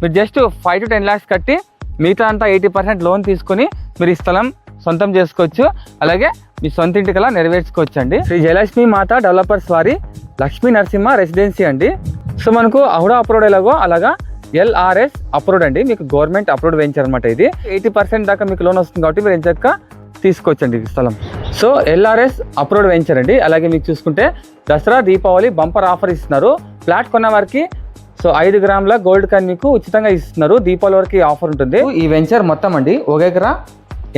మీరు just five to ten lakhs కట్టి మిగతా అంతా ఎయిటీ పర్సెంట్ లోన్ తీసుకొని మీరు ఈ స్థలం సొంతం చేసుకోవచ్చు. అలాగే మీ సొంత ఇంటికలా నెరవేర్చుకోవచ్చు అండి శ్రీ జయలక్ష్మి మాత డెవలపర్స్ వారి లక్ష్మీ నరసింహ రెసిడెన్సీ అండి. సో మనకు అహుడా అప్రూవ్డ్ ఎలాగో అలాగా ఎల్ఆర్ఎస్ అప్రూవ్డ్ అండి. మీకు గవర్నమెంట్ అప్రూవ్డ్ వెంచర్ అనమాట ఇది. ఎయిటీ పర్సెంట్ దాకా మీకు లోన్ వస్తుంది కాబట్టి మీరు ఎంచక్క తీసుకోవచ్చండి ఈ స్థలం. సో ఎల్ఆర్ఎస్ అప్రూవ్డ్ వెంచర్ అండి. అలాగే మీకు చూసుకుంటే దసరా దీపావళి బంపర్ ఆఫర్ ఇస్తున్నారు. ఫ్లాట్ కొన్న వారికి సో ఐదు గ్రాముల గోల్డ్ కాయిన్ మీకు ఉచితంగా ఇస్తున్నారు. దీపావళి వరకు ఆఫర్ ఉంటుంది. ఈ వెంచర్ మొత్తం అండి ఒక ఎకరా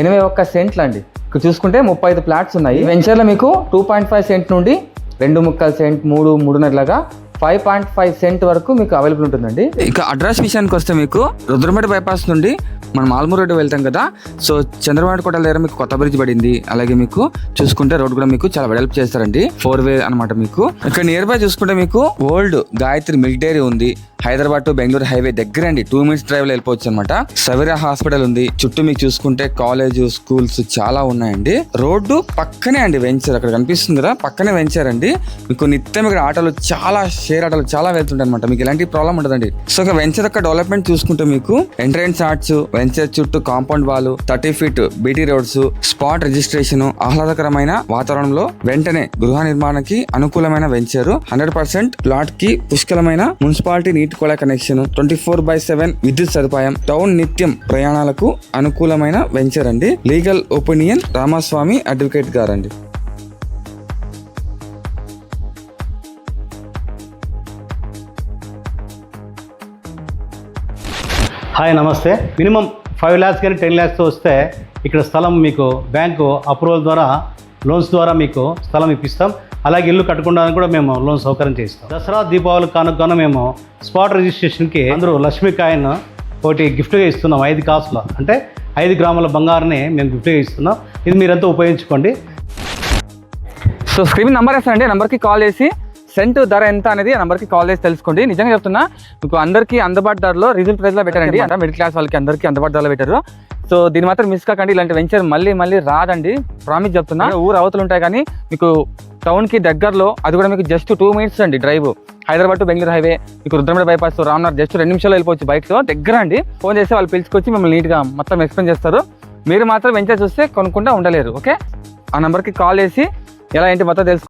ఎనభై ఒక్క సెంట్లు అండి. ఇక్కడ చూసుకుంటే ముప్పై ఐదు ప్లాట్స్ ఉన్నాయి. ఈ వెంచర్లో మీకు టూ పాయింట్ ఫైవ్ సెంట్ నుండి రెండు ముక్కల సెంట్ మూడు మూడున్నరలాగా ఫైవ్ పాయింట్ ఫైవ్ సెంట్ వరకు మీకు అవైలబుల్ ఉంటుందండి. ఇక అడ్రస్ విషయానికి వస్తే మీకు రుద్రమేట బైపాస్ నుండి మనం ఆల్మూర్ రోడ్డు వెళ్తాం కదా సో చంద్రబాబు కోట దగ్గర మీకు కొత్త బ్రిడ్జ్ పడింది అలాగే మీకు చూసుకుంటే రోడ్ కూడా మీకు చాలా వెడల్ప్ చేస్తారండి ఫోర్ వే అన్నమాట మీకు. ఇక్కడ నియర్ బై చూసుకుంటే మీకు ఓల్డ్ గాయత్రి మిలిటరీ ఉంది హైదరాబాద్ టు బెంగళూరు హైవే దగ్గర అండి టూ మినిట్స్ డ్రైవ్లో వెళ్ళిపోవచ్చు అనమాట సవిరా హాస్పిటల్ ఉంది. చుట్టూ మీకు చూసుకుంటే కాలేజ్ స్కూల్స్ చాలా ఉన్నాయండి. రోడ్డు పక్కనే అండి వెంచర్. అక్కడ కనిపిస్తుంది కదా పక్కనే వెంచర్ అండి. మీకు నిత్యం ఇక్కడ ఆటోలు చాలా షేర్ ఆటోలు చాలా వెళ్తుంటాయి అనమాట మీకు ఎలాంటి ప్రాబ్లం ఉండదండి. సో ఇక వెంచర్ యొక్క డెవలప్మెంట్ చూసుకుంటే మీకు ఎంట్రెన్స్ ఆర్ట్స్ వెంచర్ చుట్టూ compound wall thirty feet BT roads spot registration ఆహ్లాదకరమైన వాతావరణంలో వెంటనే గృహ నిర్మాణానికి అనుకూలమైన వెంచర్ హండ్రెడ్ పర్సెంట్ ప్లాట్కి పుష్కలమైన మున్సిపాలిటీ నీటి కొళ connection twenty four by seven విద్యుత్ సదుపాయం. టౌన్ నిత్యం ప్రయాణాలకు అనుకూలమైన వెంచర్ అండి. లీగల్ ఒపీనియన్ రామస్వామి అడ్వకేట్ గారండి. హాయ్ నమస్తే. మినిమం ఫైవ్ ల్యాక్స్ కానీ టెన్ ల్యాక్స్ వస్తే ఇక్కడ స్థలం మీకు బ్యాంకు అప్రూవల్ ద్వారా లోన్స్ ద్వారా మీకు స్థలం ఇప్పిస్తాం. అలాగే ఇల్లు కట్టుకోవడానికి కూడా మేము లోన్ సౌకర్యం చేస్తాం దసరా దీపావళి కానుకన మేము స్పాట్ రిజిస్ట్రేషన్కి అందరూ లక్ష్మీ కాయిన్ ఒకటి గిఫ్ట్గా ఇస్తున్నాం ఐదు కాసులు. అంటే ఐదు గ్రాముల బంగారాన్ని మేము గిఫ్ట్గా ఇస్తున్నాం. ఇది మీరంతా ఉపయోగించుకోండి. సో స్క్రీన్ నెంబర్ వేస్తానండి నెంబర్కి కాల్ చేసి సెంట్ ధర ఎంత అనేది ఆ నెంబర్కి కాల్ చేసి తెలుసుకోండి. నిజంగా చెప్తున్నా మీకు అందరికీ అందుబాటు ధరలో రీజనల్ ప్రైస్లో పెట్టారండి. అంటే మిడిల్ క్లాస్ వాళ్ళకి అందరికీ అందుబాటు ధరలో పెట్టారు. సో దీని మాత్రం మిస్ కాకండి. ఇలాంటి వెంచర్ మళ్ళీ మళ్ళీ రాదండి. ప్రామిస్ చెప్తున్నా. ఊరు అవతలు ఉంటాయి కానీ మీకు టౌన్కి దగ్గరలో అది కూడా మీకు జస్ట్ టూ మినిట్స్ అండి drive Hyderabad to Bengaluru highway మీకు రుద్రమడ బైపాస్ రామ్నార్ జస్ట్ రెండు నిమిషాలు వెళ్ళిపోవచ్చు బైక్తో దగ్గర అండి. ఫోన్ చేస్తే వాళ్ళు పిలుచుకొచ్చి మిమ్మల్ని నీట్గా మొత్తం ఎక్స్ప్లెయిన్ చేస్తారు. మీరు మాత్రం వెంచర్ చూస్తే కొనుక్కుంటా ఉండలేరు ఓకే ఆ నెంబర్కి కాల్ చేసి ఎలా ఏంటి మొత్తం తెలుసు